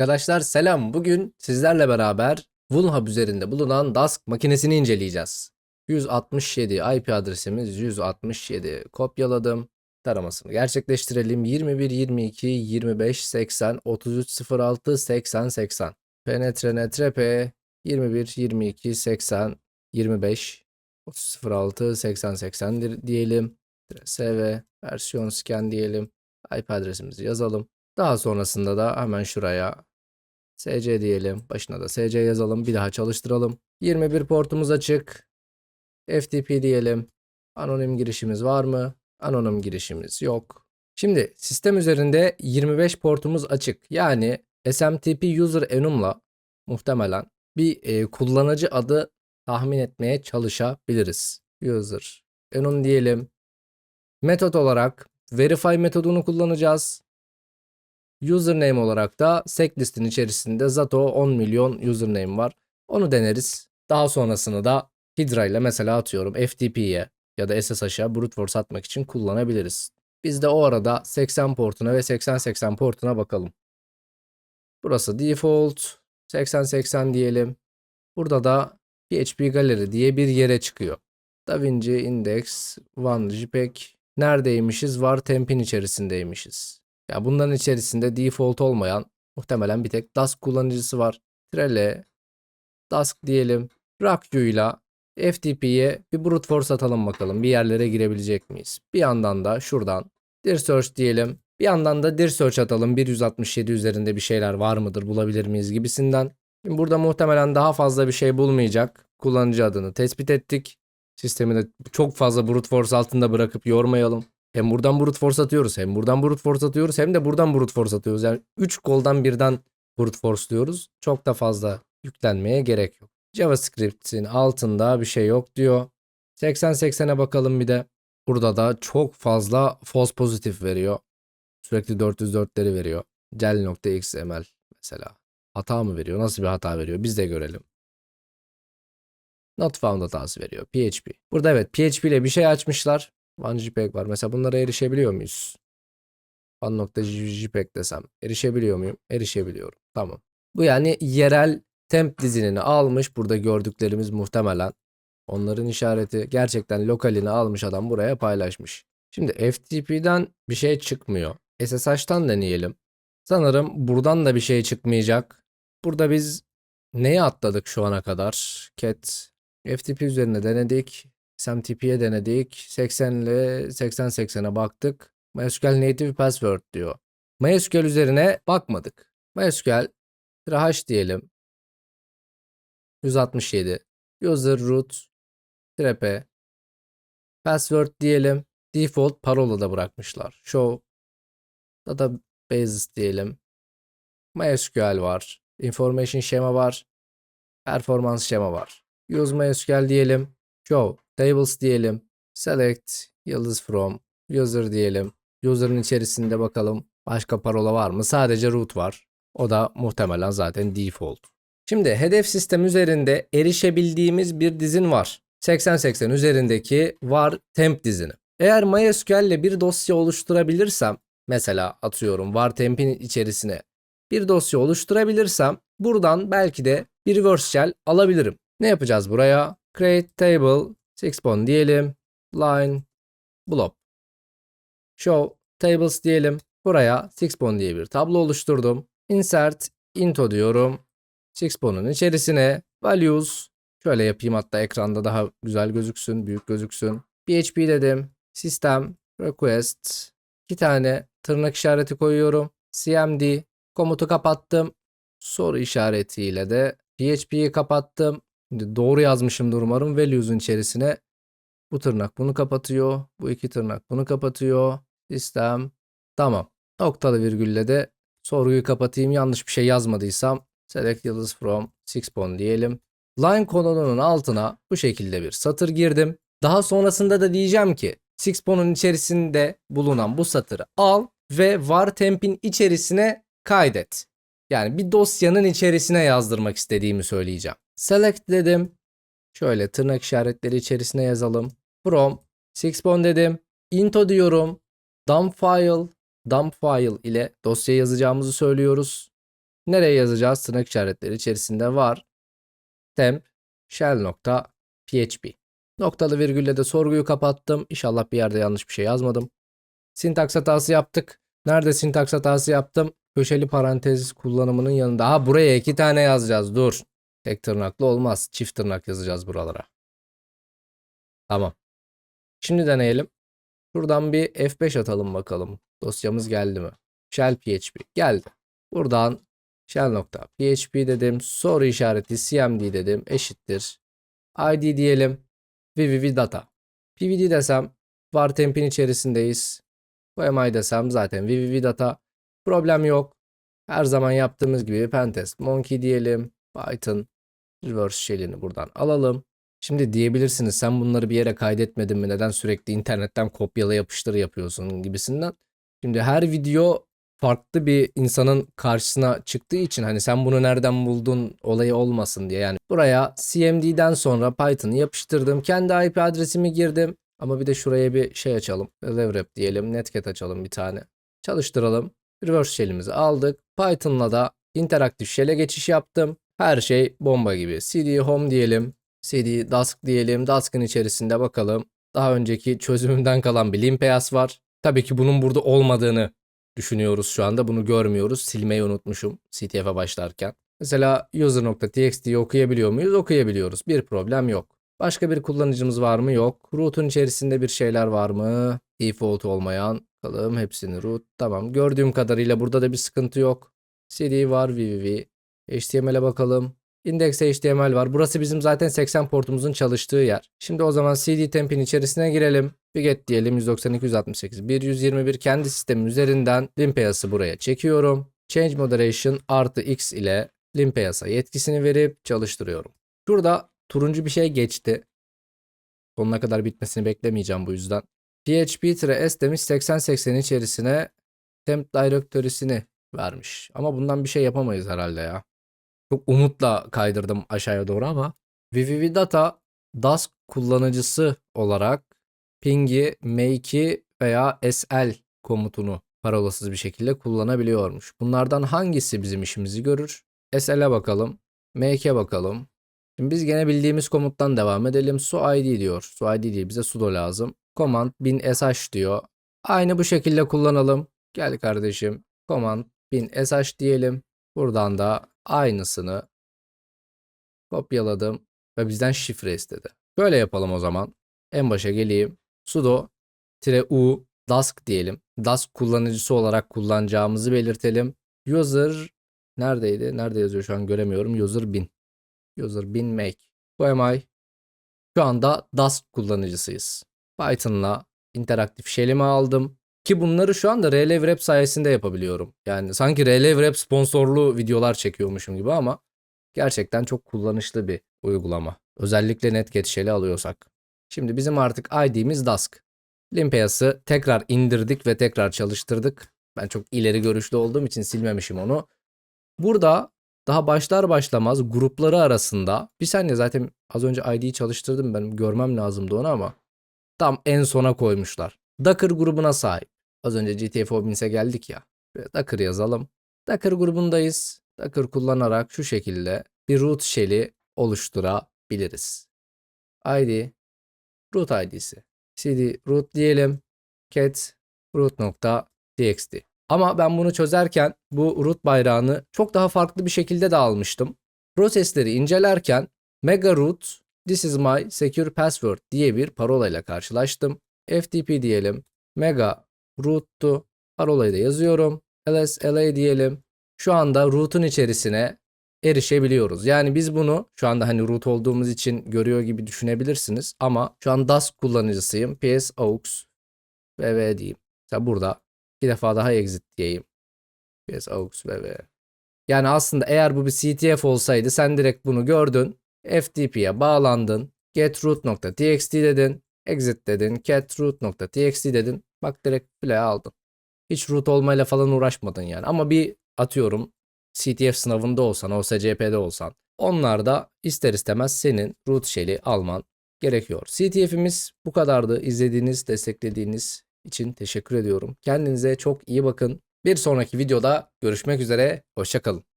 Arkadaşlar selam. Bugün sizlerle beraber Woolhub üzerinde bulunan Dask makinesini inceleyeceğiz. 167 IP adresimiz 167. Kopyaladım. Taramasını gerçekleştirelim. 21 22 25 80 33 06 80 80. Penetre netre p 21 22 80 25 30 06 80 80 dir- diyelim. SV versiyon scan diyelim. IP adresimizi yazalım. Daha sonrasında da hemen şuraya SC diyelim. Başına da SC yazalım. Bir daha çalıştıralım. 21 portumuz açık. FTP diyelim. Anonim girişimiz var mı? Anonim girişimiz yok. Şimdi sistem üzerinde 25 portumuz açık. Yani SMTP user enum'la muhtemelen bir e, kullanıcı adı tahmin etmeye çalışabiliriz. User enum diyelim. Metot olarak verify metodunu kullanacağız. Username olarak da setlist'in içerisinde Zato 10 milyon username var. Onu deneriz. Daha sonrasını da Hydra ile mesela atıyorum FTP'ye ya da SSH'a brute force atmak için kullanabiliriz. Biz de o arada 80 portuna ve 80-80 portuna bakalım. Burası default 80-80 diyelim. Burada da PHP Gallery diye bir yere çıkıyor. DaVinci Index One JPEG neredeymişiz? Var temp'in içerisindeymişiz. Ya bunların içerisinde default olmayan muhtemelen bir tek Dask kullanıcısı var. Trelle Dask diyelim. Rakyo'yla FTP'ye bir brute force atalım bakalım. Bir yerlere girebilecek miyiz? Bir yandan da şuradan dir search diyelim. Bir yandan da dir search atalım. 167 üzerinde bir şeyler var mıdır bulabilir miyiz gibisinden. Şimdi burada muhtemelen daha fazla bir şey bulmayacak. Kullanıcı adını tespit ettik. Sistemi de çok fazla brute force altında bırakıp yormayalım. Hem buradan brute force atıyoruz hem buradan brute force atıyoruz hem de buradan brute force atıyoruz. Yani 3 koldan birden brute force diyoruz. Çok da fazla yüklenmeye gerek yok. JavaScript'in altında bir şey yok diyor. 80-80'e bakalım bir de. Burada da çok fazla false pozitif veriyor. Sürekli 404'leri veriyor. Gel.xml mesela. Hata mı veriyor? Nasıl bir hata veriyor? Biz de görelim. Not found hatası veriyor. PHP. Burada evet PHP ile bir şey açmışlar. OneJPEG var. Mesela bunlara erişebiliyor muyuz? One.jpeg desem erişebiliyor muyum? Erişebiliyorum. Tamam. Bu yani yerel temp dizinini almış. Burada gördüklerimiz muhtemelen. Onların işareti gerçekten lokalini almış adam buraya paylaşmış. Şimdi FTP'den bir şey çıkmıyor. SSH'tan deneyelim. Sanırım buradan da bir şey çıkmayacak. Burada biz neyi atladık şu ana kadar? Cat FTP üzerine denedik. SMTP'ye denedik. 80 ile 80-80'e baktık. MySQL Native Password diyor. MySQL üzerine bakmadık. MySQL h diyelim. 167. User root trepe password diyelim. Default parola da bırakmışlar. Show databases diyelim. MySQL var. Information şema var. Performans şema var. Use MySQL diyelim. Show tables diyelim. Select yıldız from user diyelim. User'ın içerisinde bakalım başka parola var mı? Sadece root var. O da muhtemelen zaten default. Şimdi hedef sistem üzerinde erişebildiğimiz bir dizin var. 8080 üzerindeki var temp dizini. Eğer MySQL ile bir dosya oluşturabilirsem, mesela atıyorum var temp'in içerisine bir dosya oluşturabilirsem buradan belki de bir reverse shell alabilirim. Ne yapacağız buraya? Create table, sixpon diyelim, line, blob. Show tables diyelim. Buraya sixpon diye bir tablo oluşturdum. Insert into diyorum. Sixpon'un içerisine values şöyle yapayım hatta ekranda daha güzel gözüksün, büyük gözüksün. PHP dedim. System request iki tane tırnak işareti koyuyorum. CMD komutu kapattım. Soru işaretiyle de PHP'yi kapattım. Şimdi doğru yazmışımdır umarım. Values'un içerisine bu tırnak bunu kapatıyor. Bu iki tırnak bunu kapatıyor. Sistem. Tamam. Noktalı virgülle de sorguyu kapatayım. Yanlış bir şey yazmadıysam select yıldız from sixpon diyelim. Line konunun altına bu şekilde bir satır girdim. Daha sonrasında da diyeceğim ki sixpon'un içerisinde bulunan bu satırı al ve var temp'in içerisine kaydet. Yani bir dosyanın içerisine yazdırmak istediğimi söyleyeceğim. Select dedim. Şöyle tırnak işaretleri içerisine yazalım. From sixpon dedim. Into diyorum. Dump file. Dump file ile dosya yazacağımızı söylüyoruz. Nereye yazacağız? Tırnak işaretleri içerisinde var. Temp shell.php. Noktalı virgülle de sorguyu kapattım. İnşallah bir yerde yanlış bir şey yazmadım. Sintaks hatası yaptık. Nerede sintaks hatası yaptım? Köşeli parantez kullanımının yanında. Ha buraya iki tane yazacağız. Dur. Tek tırnaklı olmaz. Çift tırnak yazacağız buralara. Tamam. Şimdi deneyelim. Şuradan bir F5 atalım bakalım. Dosyamız geldi mi? Shell PHP. Geldi. Buradan shell.php dedim. Soru işareti cmd dedim. Eşittir. id diyelim. www data. pvd desem var tempin içerisindeyiz. QMI desem zaten www data. Problem yok. Her zaman yaptığımız gibi pentest monkey diyelim. Python reverse shell'ini buradan alalım. Şimdi diyebilirsiniz sen bunları bir yere kaydetmedin mi? Neden sürekli internetten kopyala yapıştır yapıyorsun gibisinden. Şimdi her video farklı bir insanın karşısına çıktığı için hani sen bunu nereden buldun olayı olmasın diye yani buraya cmd'den sonra Python'ı yapıştırdım. Kendi IP adresimi girdim ama bir de şuraya bir şey açalım. Levrep diyelim. Netcat açalım bir tane. Çalıştıralım. Reverse shell'imizi aldık. Python'la da interaktif shell'e geçiş yaptım. Her şey bomba gibi. cd home diyelim. cd dask diyelim. Dask'ın içerisinde bakalım. Daha önceki çözümümden kalan bir limpeyas var. Tabii ki bunun burada olmadığını düşünüyoruz şu anda. Bunu görmüyoruz. Silmeyi unutmuşum CTF'e başlarken. Mesela user.txt'yi okuyabiliyor muyuz? Okuyabiliyoruz. Bir problem yok. Başka bir kullanıcımız var mı? Yok. Root'un içerisinde bir şeyler var mı? Default olmayan. Bakalım hepsini root. Tamam. Gördüğüm kadarıyla burada da bir sıkıntı yok. CD var. www. HTML'e bakalım. Index HTML var. Burası bizim zaten 80 portumuzun çalıştığı yer. Şimdi o zaman CD temp'in içerisine girelim. Bir get diyelim 192 168 121 kendi sistemin üzerinden limpeyası buraya çekiyorum. Change moderation artı x ile limpeyasa yetkisini verip çalıştırıyorum. Şurada turuncu bir şey geçti. Sonuna kadar bitmesini beklemeyeceğim bu yüzden. PHP-S demiş 8080 içerisine temp directory'sini vermiş. Ama bundan bir şey yapamayız herhalde ya. Çok umutla kaydırdım aşağıya doğru ama www data Dask kullanıcısı olarak ping'i, make'i veya sl komutunu parolasız bir şekilde kullanabiliyormuş. Bunlardan hangisi bizim işimizi görür? sl'e bakalım. Make'e bakalım. Şimdi biz gene bildiğimiz komuttan devam edelim. Su id diyor. Su id değil bize sudo lazım. Command bin sh diyor. Aynı bu şekilde kullanalım. Gel kardeşim. Command bin sh diyelim. Buradan da aynısını kopyaladım ve bizden şifre istedi. Böyle yapalım o zaman. En başa geleyim. sudo u dask diyelim. Dask kullanıcısı olarak kullanacağımızı belirtelim. User neredeydi? Nerede yazıyor şu an göremiyorum. User bin. User bin make. Bu mi. Şu anda Dask kullanıcısıyız. Python'la interaktif shell'imi aldım. Ki bunları şu anda RL Wrap sayesinde yapabiliyorum. Yani sanki RL Wrap sponsorlu videolar çekiyormuşum gibi ama gerçekten çok kullanışlı bir uygulama. Özellikle Netcat Shell'i alıyorsak. Şimdi bizim artık ID'miz Dask. Limpeyas'ı tekrar indirdik ve tekrar çalıştırdık. Ben çok ileri görüşlü olduğum için silmemişim onu. Burada daha başlar başlamaz grupları arasında bir saniye zaten az önce ID'yi çalıştırdım ben görmem lazımdı onu ama tam en sona koymuşlar. Docker grubuna sahip. Az önce GTA Fobins'e geldik ya. Docker yazalım. Docker grubundayız. Docker kullanarak şu şekilde bir root shell'i oluşturabiliriz. ID root ID'si. cd root diyelim. cat root.txt. Ama ben bunu çözerken bu root bayrağını çok daha farklı bir şekilde de almıştım. Prosesleri incelerken mega root this is my secure password diye bir parolayla karşılaştım. FTP diyelim. Mega root'tu. Parolayı da yazıyorum. LSLA diyelim. Şu anda root'un içerisine erişebiliyoruz. Yani biz bunu şu anda hani root olduğumuz için görüyor gibi düşünebilirsiniz. Ama şu an Dask kullanıcısıyım. PS aux vv diyeyim. Mesela burada bir defa daha exit diyeyim. PS aux vv. Yani aslında eğer bu bir CTF olsaydı sen direkt bunu gördün. FTP'ye bağlandın. Get root.txt dedin. Exit dedin. Get root.txt dedin. Bak direkt play aldın. Hiç root olmayla falan uğraşmadın yani. Ama bir atıyorum CTF sınavında olsan, OSCP'de olsan onlarda ister istemez senin root shell'i alman gerekiyor. CTF'imiz bu kadardı. İzlediğiniz, desteklediğiniz için teşekkür ediyorum. Kendinize çok iyi bakın. Bir sonraki videoda görüşmek üzere. Hoşçakalın.